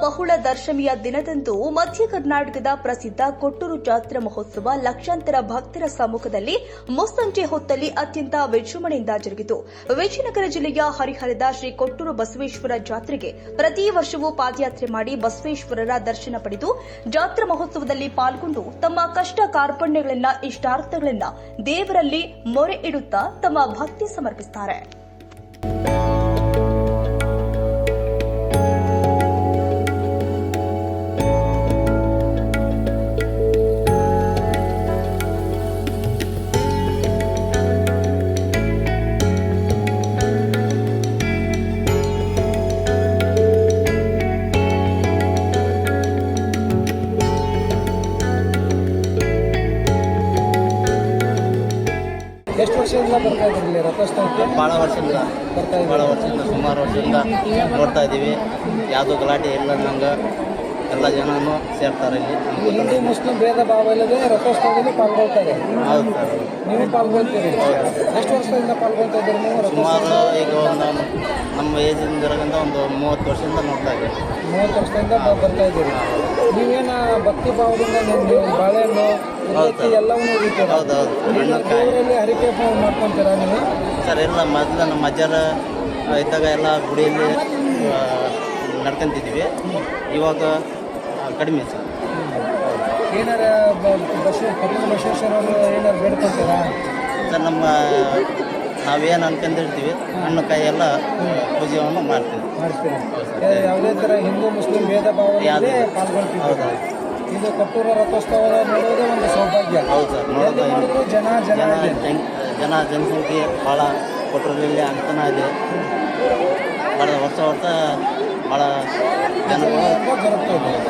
ಬಹುಳ ದರ್ಶಮಿಯ ದಿನದಂದು ಮಧ್ಯ ಕರ್ನಾಟಕದ ಪ್ರಸಿದ್ಧ ಕೊಟ್ಟೂರು ಜಾತ್ರಾ ಮಹೋತ್ಸವ ಲಕ್ಷಾಂತರ ಭಕ್ತರ ಸಮ್ಮುಖದಲ್ಲಿ ಮುಸ್ಸಂಜೆ ಹೊತ್ತಲ್ಲಿ ಅತ್ಯಂತ ವಿಜೃಂಭಣೆಯಿಂದ ಜರುಗಿತು. ವಿಜಯನಗರ ಜಿಲ್ಲೆಯ ಹರಿಹರದ ಶ್ರೀ ಕೊಟ್ಟೂರು ಬಸವೇಶ್ವರ ಜಾತ್ರೆಗೆ ಪ್ರತಿ ವರ್ಷವೂ ಪಾದಯಾತ್ರೆ ಮಾಡಿ ಬಸವೇಶ್ವರರ ದರ್ಶನ ಪಡೆದು ಜಾತ್ರಾ ಮಹೋತ್ಸವದಲ್ಲಿ ಪಾಲ್ಗೊಂಡು ತಮ್ಮ ಕಷ್ಟ ಕಾರ್ಪಣ್ಯಗಳನ್ನ, ಇಷ್ಟಾರ್ಥಗಳನ್ನ ದೇವರಲ್ಲಿ ಮೊರೆ ಇಡುತ್ತಾ ತಮ್ಮ ಭಕ್ತಿ ಸಮರ್ಪಿಸುತ್ತಾರೆ ಎಷ್ಟು ವರ್ಷದಿಂದ ಬರ್ತಾ ಇದ್ರಿ ಇಲ್ಲಿ ರಥೋತ್ಸವಕ್ಕೆ ಭಾಳ ವರ್ಷದಿಂದ ಬರ್ತಾ ಭಾಳ ವರ್ಷದಿಂದ ಸುಮಾರು ವರ್ಷದಿಂದ ನೋಡ್ತಾ ಇದ್ದೀವಿ. ಯಾವುದೋ ಗಲಾಟೆ ಇಲ್ಲ ನಂಗೆ. ಎಲ್ಲ ಜನನೂ ಸೇರ್ತಾರೆ ಇಲ್ಲಿ. ಹಿಂದೂ ಮುಸ್ಲಿಂ ಭೇದ ಭಾವ ಇಲ್ಲದೆ ರಥೋತ್ಸವದಲ್ಲಿ ಪಾಲ್ಗೊಳ್ತಾರೆ. ಹೌದು ಸರ್ ನೀವು ಪಾಲ್ಗೊಳ್ತೀರಿ. ಎಷ್ಟು ವರ್ಷದಿಂದ ಪಾಲ್ಗೊಳ್ತಾ ಇದ್ದೀರಿ ನೀವು ಸುಮಾರು ಈಗ ಒಂದು ನಮ್ಮ ಏಜಿಂದ ಒಂದು ಮೂವತ್ತು ವರ್ಷದಿಂದ ನೋಡ್ತಾ ಇದ್ದೀವಿ. ಮೂವತ್ತು ವರ್ಷದಿಂದ ನಾವು ಬರ್ತಾ ಇದ್ದೀರಿ. ನೀವೇನ ಭಕ್ತಿ ಭಾವದಿಂದ ನೀವು ಬಾಳೆಹಣ್ಣು ಎಲ್ಲವನ್ನೂ ಉಳಿತೀರಾ ಹೌದು ಹೌದು ದೇವರಲ್ಲಿ ಹರಿಕೆ ಮಾಡ್ಕೊಂತೀರಾ ನೀವು? ಸರ್ ಎಲ್ಲ ಮೊದಲು ನಮ್ಮ ಅಜ್ಜರ ಇದ್ದಾಗ ಎಲ್ಲ ಗುಡಿಯಲ್ಲಿ ನಡ್ಕೊಂತಿದ್ದೀವಿ ನಡ್ಕೊಂತಿದ್ವಿ. ಇವಾಗ ಕಡಿಮೆ ಸರ್. ಏನಾರ ಏನಾರು ಸರ್ ನಮ್ಮ ನಾವೇನು ಅನ್ಕೊಂಡಿರ್ತೀವಿ ಹಣ್ಣು ಕಾಯಿ ಎಲ್ಲ ಪೂಜೆಯನ್ನು ಮಾಡ್ತೀವಿ. ಮಾಡ್ತೀರಿ? ಯಾವುದೇ ಥರ ಹಿಂದೂ ಮುಸ್ಲಿಂ ಭೇದ ಭಾವ ಇಲ್ಲದೆ ಪಾಲ್ಗೊಳ್ತೀವಿ ಹೌದು ಇದು ಕಟ್ಟೂರ ರಥೋತ್ಸವ ನೋಡೋದೇ ಒಂದು ಸೌಭಾಗ್ಯ. ಹೌದು ಸರ್. ನೋಡೋದು ಜನ ಜನ ಜನ ಜನ ಜನಸಂಖ್ಯೆ ಭಾಳ ಕೊಟ್ಟೂರಲ್ಲಿ ಆಗ್ತಾನೆ ಇದೆ ಭಾಳ ವರ್ಷ ವರ್ಷ ಭಾಳ ಜನ ಜರುಗ್ತಾ ಇದೆ